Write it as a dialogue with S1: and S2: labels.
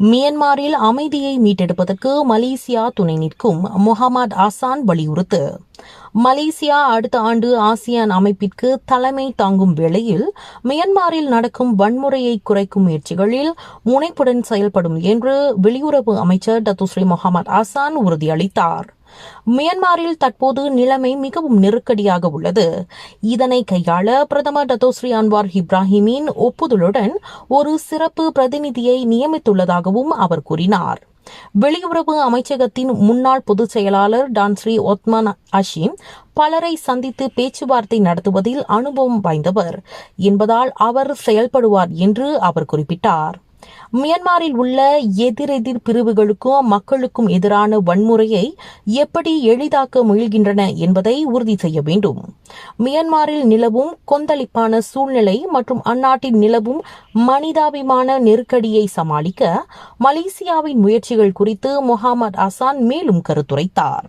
S1: மியன்மாரில் அமைதியை மீட்டெடுப்பதற்கு மலேசியா துணை நிற்கும் முகமது ஆசான் வலியுறுத்து. மலேசியா அடுத்த ஆண்டு ஆசியான் அமைப்பிற்கு தலைமை தாங்கும் வேளையில் மியன்மாரில் நடக்கும் வன்முறையை குறைக்கும் முயற்சிகளில் முனைப்புடன் செயல்படும் என்று வெளியுறவு அமைச்சர் டத்துஸ்ரீ முகமது ஆசான் உறுதியளித்தார். மியான்மரில் தற்போது நிலைமை மிகவும் நெருக்கடியாக உள்ளது. இதனை கையாள பிரதமர் டத்தோஸ்ரீ அன்வார் இப்ராஹிமின் ஒப்புதலுடன் ஒரு சிறப்பு பிரதிநிதியை நியமித்துள்ளதாகவும் அவர் கூறினார். வெளியுறவு அமைச்சகத்தின் முன்னாள் பொதுச் செயலாளர் டான்ஸ்ரீ ஒத்மான் அஷீம் பலரை சந்தித்து பேச்சுவார்த்தை நடத்துவதில் அனுபவம் வாய்ந்தவர் என்பதால் அவர் செயல்படுவார் என்று அவர் குறிப்பிட்டார். மியான்மரில் உள்ள எதிரெதிர் பிரிவுகளுக்கும் மக்களுக்கும் எதிரான வன்முறையை எப்படி எளிதாக்க முயல்கின்றன என்பதை உறுதி செய்ய வேண்டும். மியான்மரில் நிலவும் கொந்தளிப்பான சூழ்நிலை மற்றும் அந்நாட்டில் நிலவும் மனிதாபிமான நெருக்கடியை சமாளிக்க மலேசியாவின் முயற்சிகள் குறித்து முகமது அசான் மேலும் கருத்துரைத்தார்.